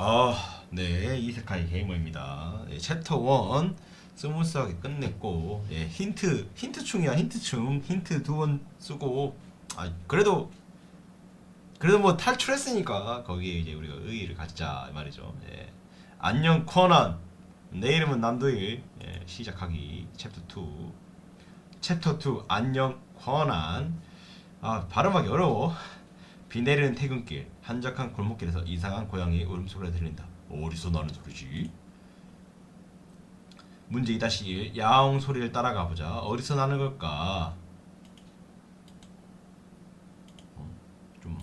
아, 네, 이세카이 게이머입니다. 예, 챕터 1 스무스하게 끝냈고, 예, 힌트, 힌트충이야, 힌트충. 힌트 두 번 쓰고, 아, 그래도, 그래도 뭐 탈출했으니까, 거기에 이제 우리가 의의를 갖자, 이 말이죠. 예. 안녕, 코난. 내 이름은 남도일. 예, 시작하기. 챕터 2. 챕터 2, 안녕, 코난. 아, 발음하기 어려워. 비 내리는 퇴근길 한적한 골목길에서 이상한 고양이의 울음소리가 들린다. 어디서 나는 소리지? 문제 2-1 야옹 소리를 따라가 보자. 어디서 나는 걸까? 어, 좀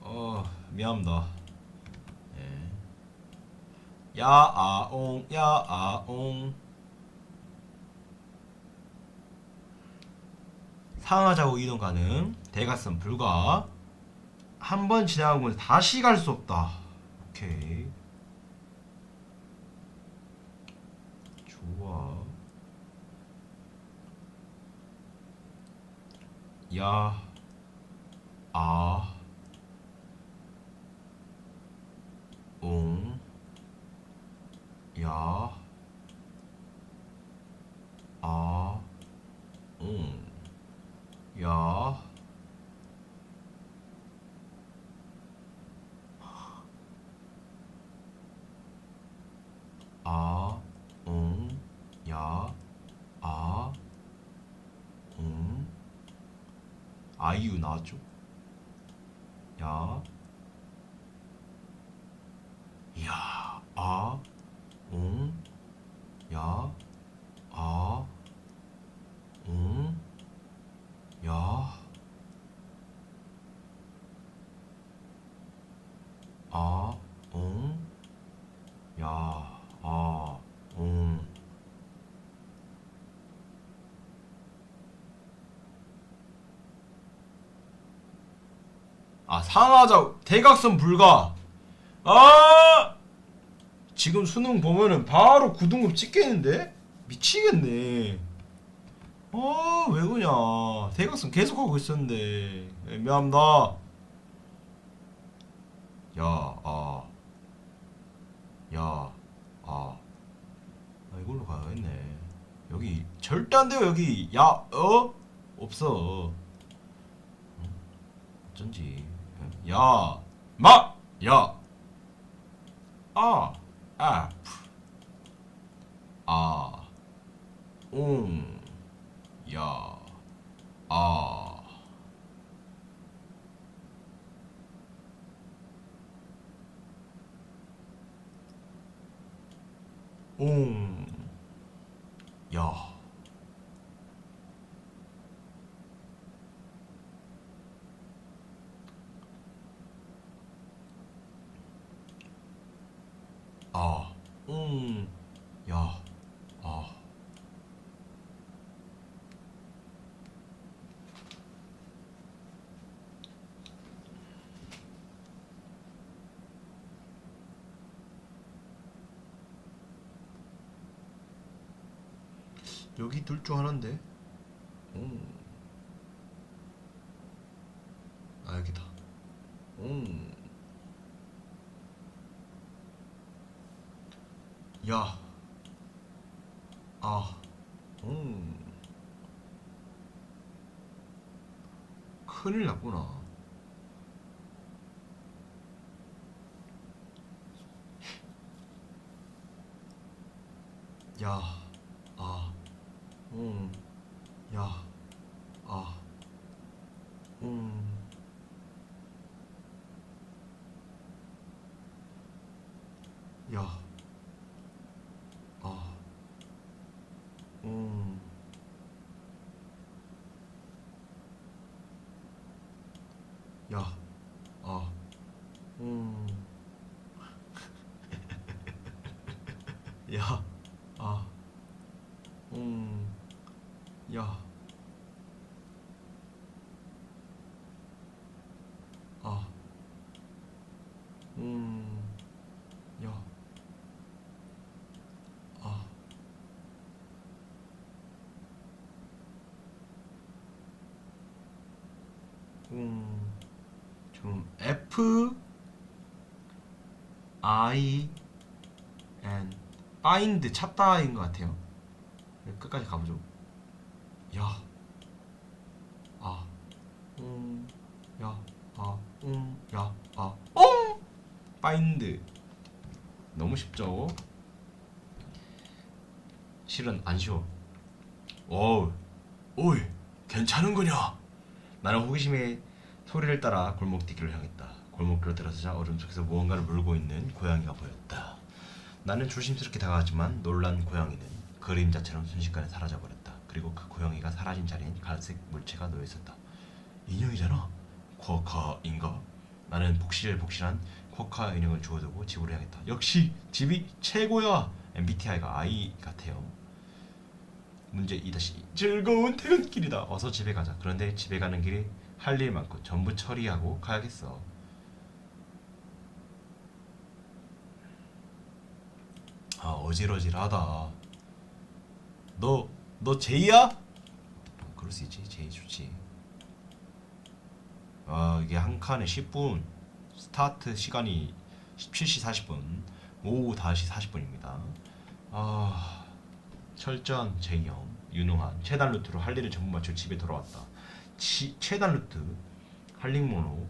어, 미안합니다. 예. 야아옹 야아옹 상하좌우 이동 가능. 대각선 불가. 한 번 지나가고 다시 갈 수 없다. 오케이. 좋아. 야. 아. 옹. 야. 아. 옹. 야. 아, 응, 야, 아, 응, 아이유 나왔죠? 야, 야, 아, 응, 야, 아, 응, 야, 아, 응, 야, 아, 응. 아, 상하자 대각선 불가. 아! 지금 수능 보면은 바로 9등급 찍겠는데? 미치겠네. 아, 왜 그냐. 대각선 계속 하고 있었는데. 예, 미안합니다. 야, 아. 야, 아, 아 이걸로 가야겠네. 여기 절대 안 돼요 여기. 야, 어? 없어. 응? 어쩐지. 야, 마, 야, 아, 아, 프, 아, 옹, 야, 아. 옹, 야. 아, 옹, 야, 아. 여기 둘 중 하나인데. 음. 아 여기다. 음. 야. 아. 음. 큰일 났구나. 야. 아. 음, 야, 아, 음, 야, 아, 음, 야, 아, 음, 야, 아, 음. 야. 아. 음. 야. 아. 음. 좀 F I find 찾다인 것 같아요. 끝까지 가보죠. 야, 아, 음, 야, 아, 음, 야, 아, 어, find 너무 쉽죠? 실은 안 쉬워. 어우, 오이, 괜찮은 거냐? 나는 호기심에 소리를 따라 골목 뒷길을 향했다. 골목길로 들어서자 얼음 속에서 무언가를 물고 있는 고양이가 보였다. 나는 조심스럽게 다가갔지만 놀란 고양이는 그림자처럼 순식간에 사라져버렸다. 그리고 그 고양이가 사라진 자리엔 갈색 물체가 놓여 있었다. 인형이잖아. 쿼카인가? 나는 복실복실한 쿼카 인형을 주워두고 집으로 향했다. 역시 집이 최고야. MBTI가 I 같아요. 문제 이다시 즐거운 퇴근길이다. 어서 집에 가자. 그런데 집에 가는 길이 할 일 많고 전부 처리하고 가야겠어. 아 어질어질하다. 너 너 제이야? 어, 그럴 수 있지. 제이 좋지. 아 이게 한 칸에 10분. 스타트 시간이 17시 40분. 오후 5시 40분입니다. 아 철저한 제형 유능한 최단 루트로 할 일을 전부 마치고 집에 돌아왔다. 치, 최단 루트 할링모노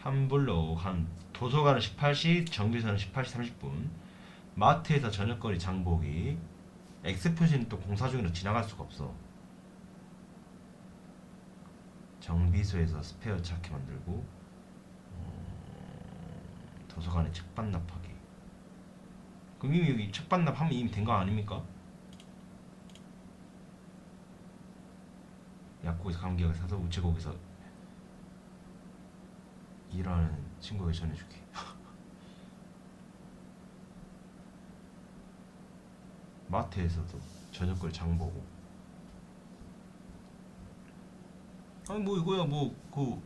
한블록 한 도서관은 18시 정비소는 18시 30분 마트에서 저녁거리 장보기 엑스표시는 또 공사 중이라 지나갈 수가 없어. 정비소에서 스페어 차키 만들고 음, 도서관에 책 반납하기. 그럼 이미 여기 책 반납하면 이미 된 거 아닙니까? 약국에서 감기약을 사서 우체국에서 일하는 친구에게 전해주기 마트에서도 저녁거리 장 보고. 아니 뭐 이거야 뭐 그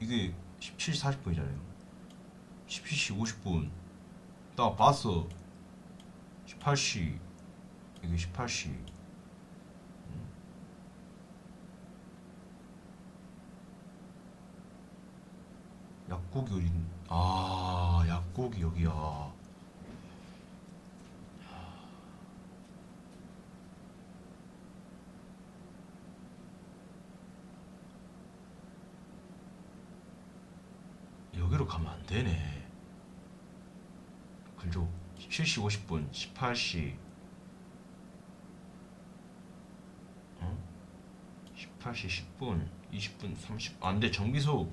이게 17시 40분이잖아요. 17시 50분. 나 봤어. 18시 이게 18시. 약국이 어디 아 약국이 여기야 여기로 가면 안 되네. 그죠 17시 50분 18시. 어? 18시 10분 20분 30 안 돼. 정비소.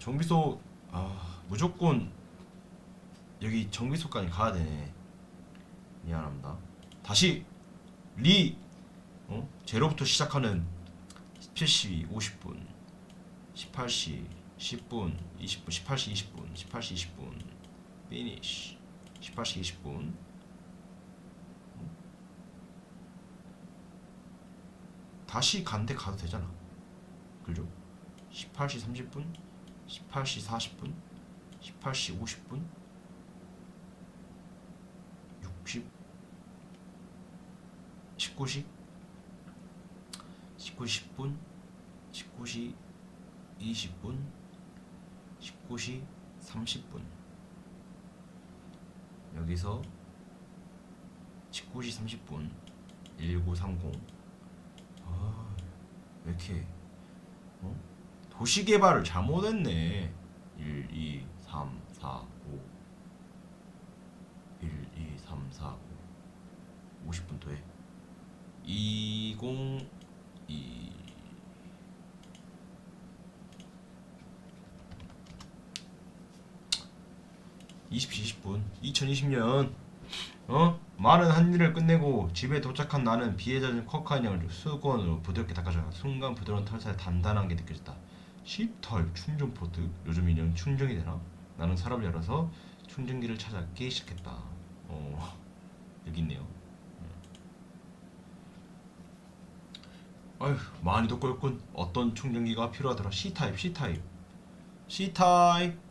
정비소 아 무조건 여기 정비소까지 가야 되네. 미안합니다. 다시 리 어? 제로부터 시작하는 17시 50분 18시 10분 20분 18시 20분 18시 20분 피니쉬. 18시 20분. 다시 간데 가도 되잖아. 그죠? 18시 30분 18시 40분 18시 50분 60 19시 19시 10분 19시 20분 19시 30분 여기서 19시 30분 1930 아, 왜 이렇게 어? 도시 개발을 잘못했네. 1, 2, 3, 4, 5. 1, 2, 3, 4, 5. 50분 더해. 20, 2. (20시 20분) (2020년) 어? 많은 한 일을 끝내고 집에 도착한 나는 비에 젖은 커카 인형을 수건으로 부드럽게 닦아줘 순간 부드러운 털살에 단단한 게 느껴졌다. 씹털 충전 포트. 요즘 인형 충전이 되나? 나는 서랍을 열어서 충전기를 찾기 시작했다. 어 여기 있네요. 아휴 많이도 꼴군 어떤 충전기가 필요하더라. C타입 C타입. C타입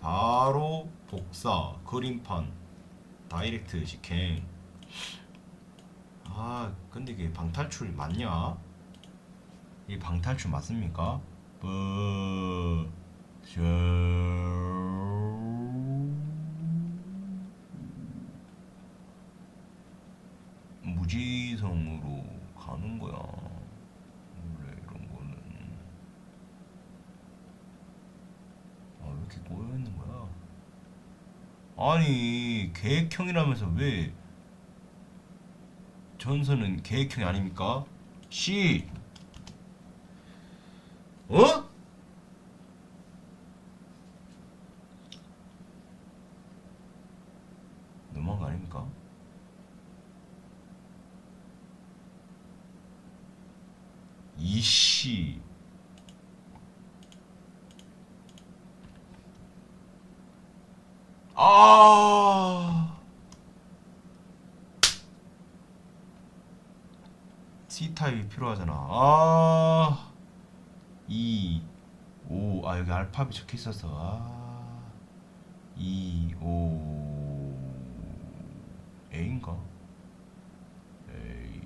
바로 복사 그림판 다이렉트 직행 아 근데 이게 방탈출 맞냐? 이 방탈출 맞습니까? 브... 저... 무지성으로 가는 거야. 꼬여 있는 거야? 아니 계획형이라면서 왜 전선은 계획형이 아닙니까? C 어? 너무한 거 아닙니까? 이씨 아 C 타입이 필요하잖아. 아, 2, 5, 아 여기 알파벳 적혀 있었어. 아, 2, 5, A인가? A,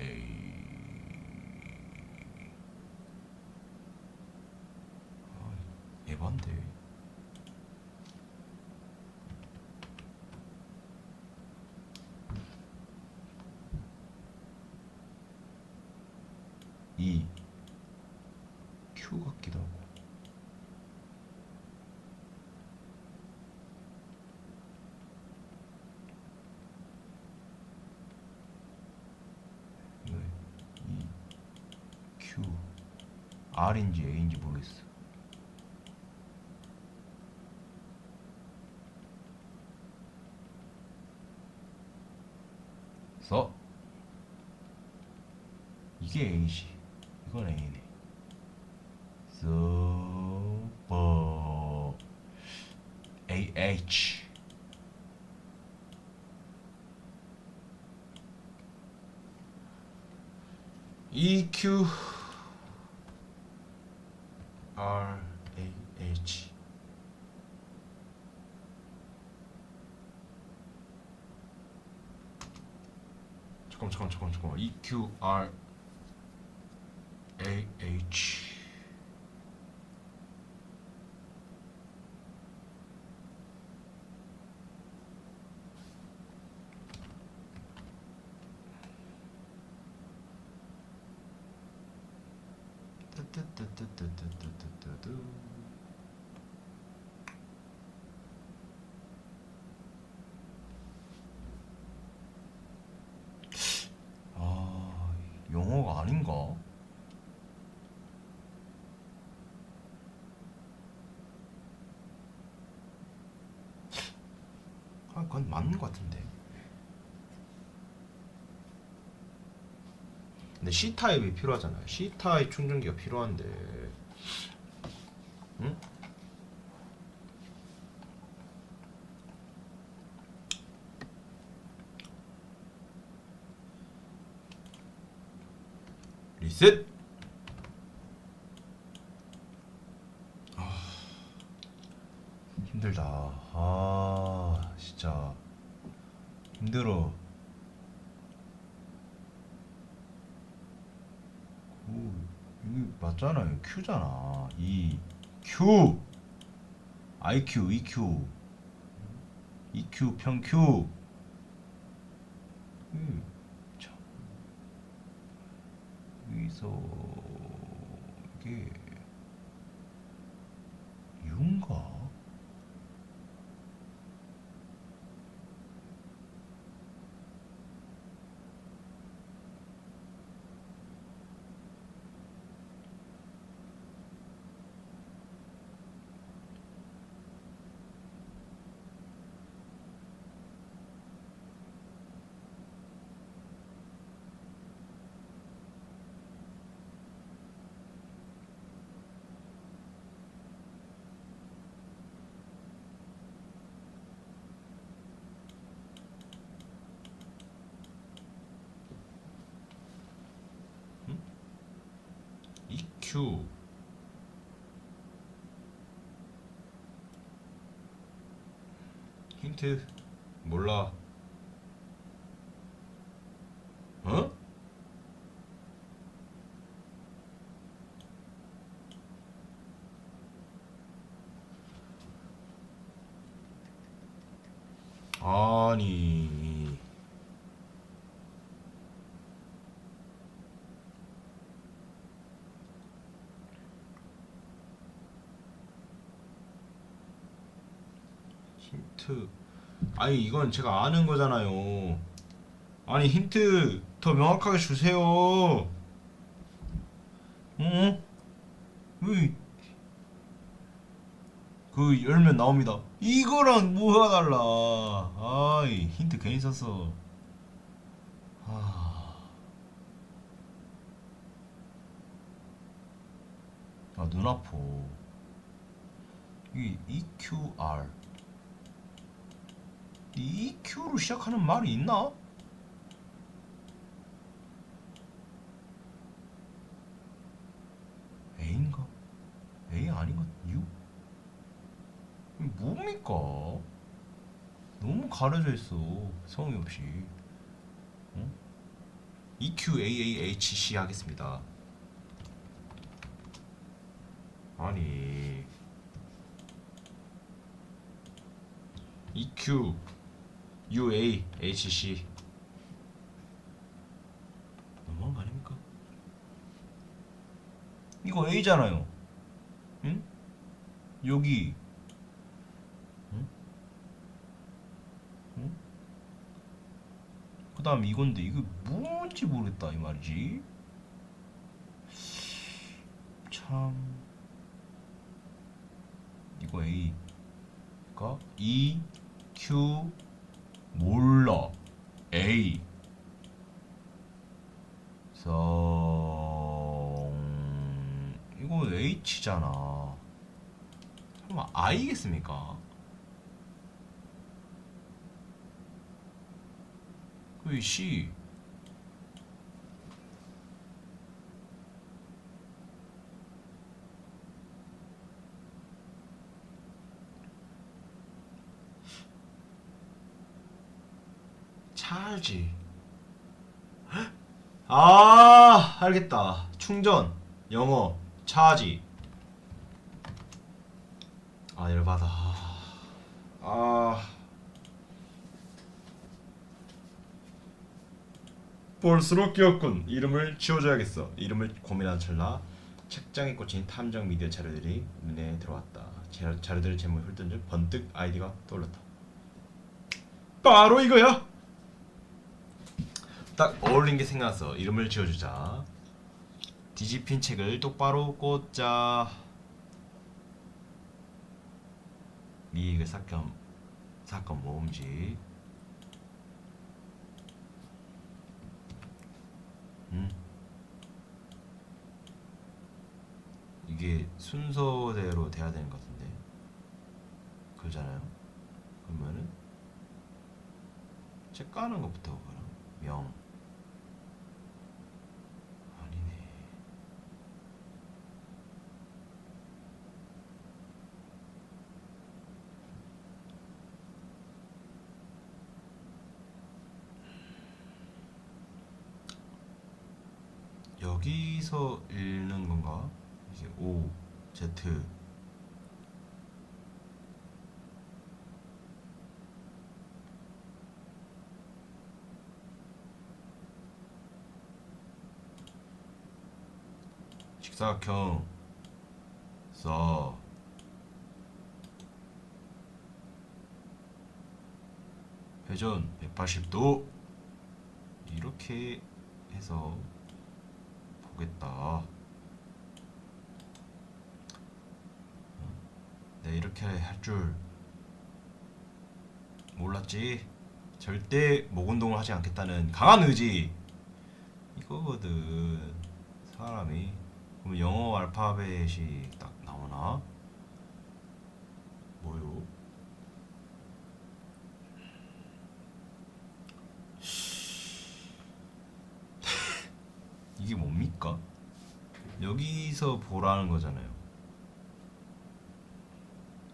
A. 아, 에반데. 이 Q 같기도 하고 이거 이 Q R인지 A인지 모르겠어. 써 이게 A지. 이건 A네. 서버 AH EQ R A H 잠깐 잠깐 잠깐 잠깐 EQ R A H 뜨뜨뜨뜨뜨뜨뜨뜨 아 영어가 아닌가? 아, 그건 맞는 것 같은데. 근데 C 타입이 필요하잖아요. C 타입 충전기가 필요한데. 응? 리셋. 아, 힘들다. 아, 진짜 힘들어. 오, 이게 맞잖아요. Q잖아. 이 Q, IQ, EQ, EQ 평 Q. 2 힌트 몰라. 어? 아니. 아니 이건 제가 아는 거잖아요 아니 힌트 더 명확하게 주세요 어? 왜? 그 열면 나옵니다 이거랑 뭐가 달라 아이 힌트 괜히 썼어 아, 아, 눈 아파. 이 EQR. 이 EQ로 시작하는 말이 있나? A인가? A 아닌가? U? 뭡니까? 너무 가려져 있어. 성의 없이. 응? EQAAHC 하겠습니다. 아니 EQ UAHC 너무한 거 아닙니까? 이거 A잖아요. 응? 여기 응? 응? 그 다음 이건데 이거 뭔지 모르겠다 이 말이지. 참 이거 A가 E Q 몰라 A 성 이거 H잖아. 설마 I겠습니까? 그 C 차지. 아, 알겠다. 충전, 영어, 차지. 아, 열받아. 아. 볼수록 귀엽군. 이름을 지워줘야겠어. 이름을 고민하는 찰나 책장에 꽂힌 탐정 미디어 자료들이 눈에 들어왔다. 자- 자료들의 제목을 훑던 중 번뜩 아이디가 떠올랐다. 바로 이거야. 딱 어울린 게 생각났어. 이름을 지어주자. 뒤집힌 책을 똑바로 꽂자. 미익의 사건 사건 모음지. 음. 이게 순서대로 돼야 되는 것 같은데. 그러잖아요. 그러면은 책 까는 것부터 그럼 명. 여기서 읽는 건가? 이게 O, Z. 직사각형 써 회전 180도 이렇게 해서 보겠다. 네 이렇게 할 줄 몰랐지. 절대 목 운동을 하지 않겠다는 강한 의지 이거거든. 사람이 그럼 영어 알파벳이 딱 나오나? 뭐요? 뭡니까? 여기서 보라는 거잖아요.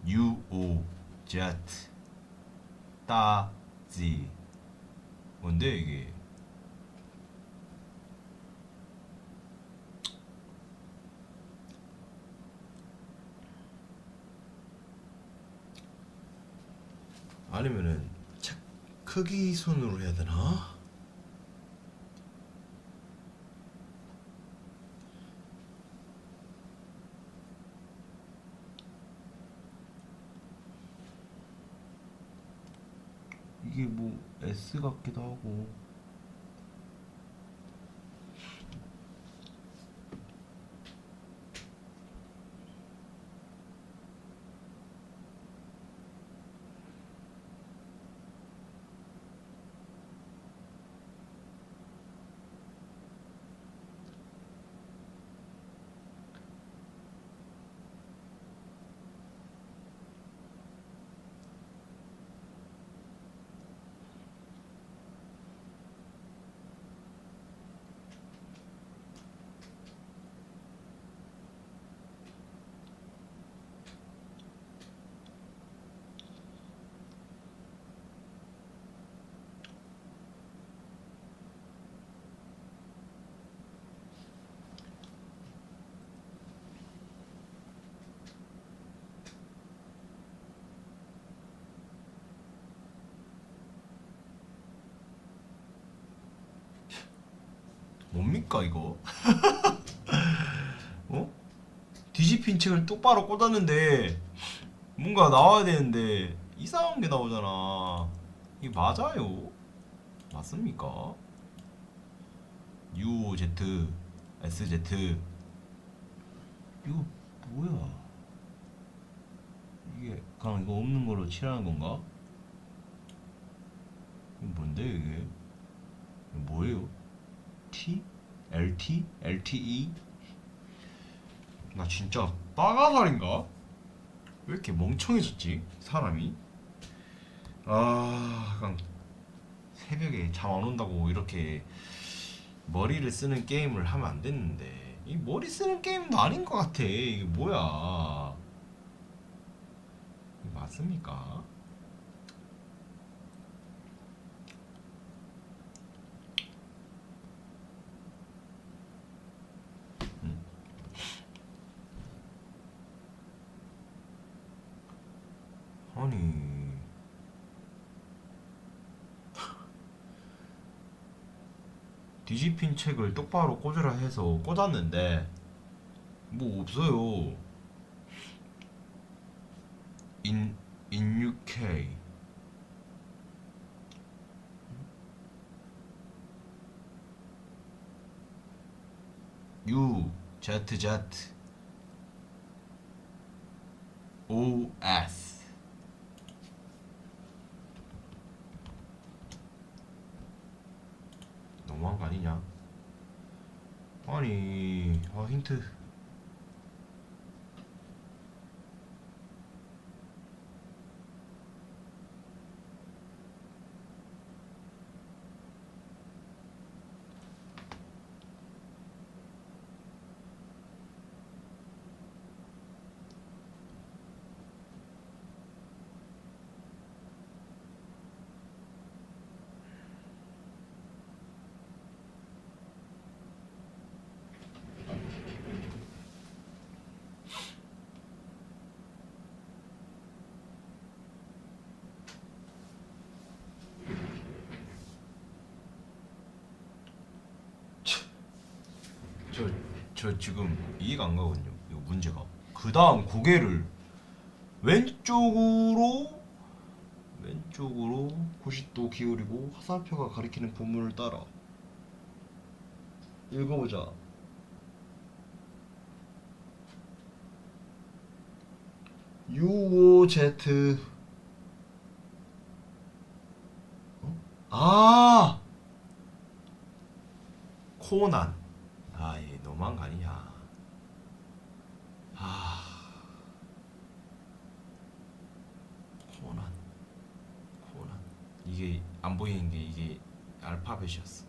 U O Z 따지 뭔데 이게? 아니면은 책 크기 순으로 해야 되나? 이게 뭐 S 같기도 하고 뭡니까 이거? 어? 뒤집힌 책을 똑바로 꽂았는데 뭔가 나와야 되는데 이상한 게 나오잖아. 이게 맞아요? 맞습니까? U Z S Z 이거 뭐야? 이게 그냥 이거 없는 걸로 칠하는 건가? 뭔데 이게? 뭐예요? LT? LTE? 나 진짜 빠가살인가? 왜 이렇게 멍청해졌지? 사람이? 아, 그냥 새벽에 잠 안 온다고 이렇게 머리를 쓰는 게임을 하면 안 됐는데 이 머리 쓰는 게임도 아닌 것 같아. 이게 뭐야? 맞습니까? 아니. 뒤집힌 책을 똑바로 꽂으라 해서 꽂았는데 뭐 없어요. in in UK O S 너무한 거 아니냐? 아니, 아 힌트. 저, 저 지금 이해가 안 가거든요. 이 문제가. 그 다음 고개를 왼쪽으로 왼쪽으로 90도 기울이고 화살표가 가리키는 본문을 따라 읽어보자. UOZ 어? 아 코난 아이 너무한 거 아니냐. 아. 코난. 코난. 이게 안 보이는 게 이게 알파벳이었어.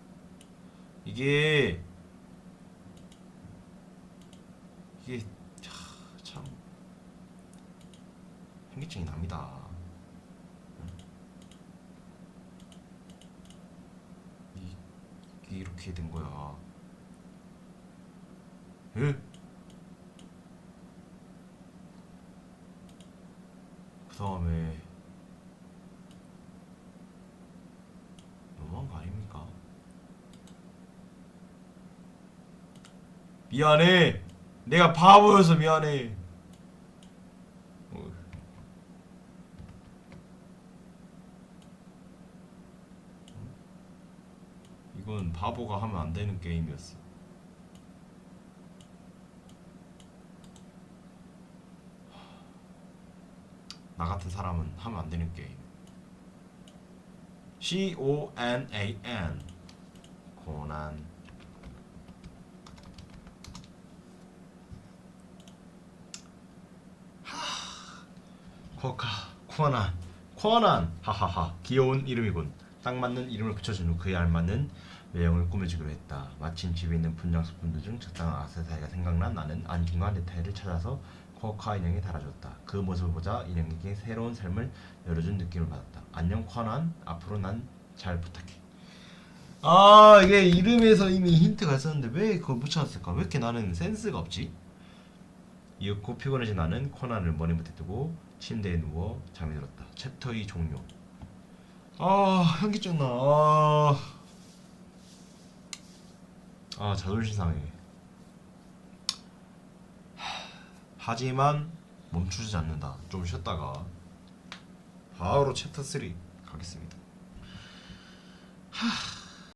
이게 이게 차, 참 현기증이 납니다. 이, 이렇게 된 거야 에? 그 다음에 너무한 거 아닙니까? 미안해. 내가 바보여서 미안해. 어. 이건 바보가 하면 안 되는 게임이었어. 나 같은 사람은 하면 안 되는 게임. C O N A N. 코난. 코카. 코난. 코난. 하하하. 귀여운 이름이군. 딱 맞는 이름을 붙여준 후 그에 알맞는 외형을 꾸며주기로 했다. 마침 집에 있는 분장 소품들 중 적당한 악세사리가 생각난 나는 안중간 넥타이를 찾아서 코카 인형에 달아줬다 그 모습을 보자 인형에게 새로운 삶을 열어준 느낌을 받았다 안녕 코난 앞으로 난 잘 부탁해 아 이게 이름에서 이미 힌트가 있었는데 왜 그걸 붙여놨을까 왜 이렇게 나는 센스가 없지 이윽고 피곤해진 나는 코난을 머리 밑에 두고 침대에 누워 잠이 들었다. 챕터 2 종료. 아 현기증 나. 아, 아 자존심 상해. 하, 하지만 멈추지 않는다. 좀 쉬었다가 바로 챕터 3 가겠습니다. 하.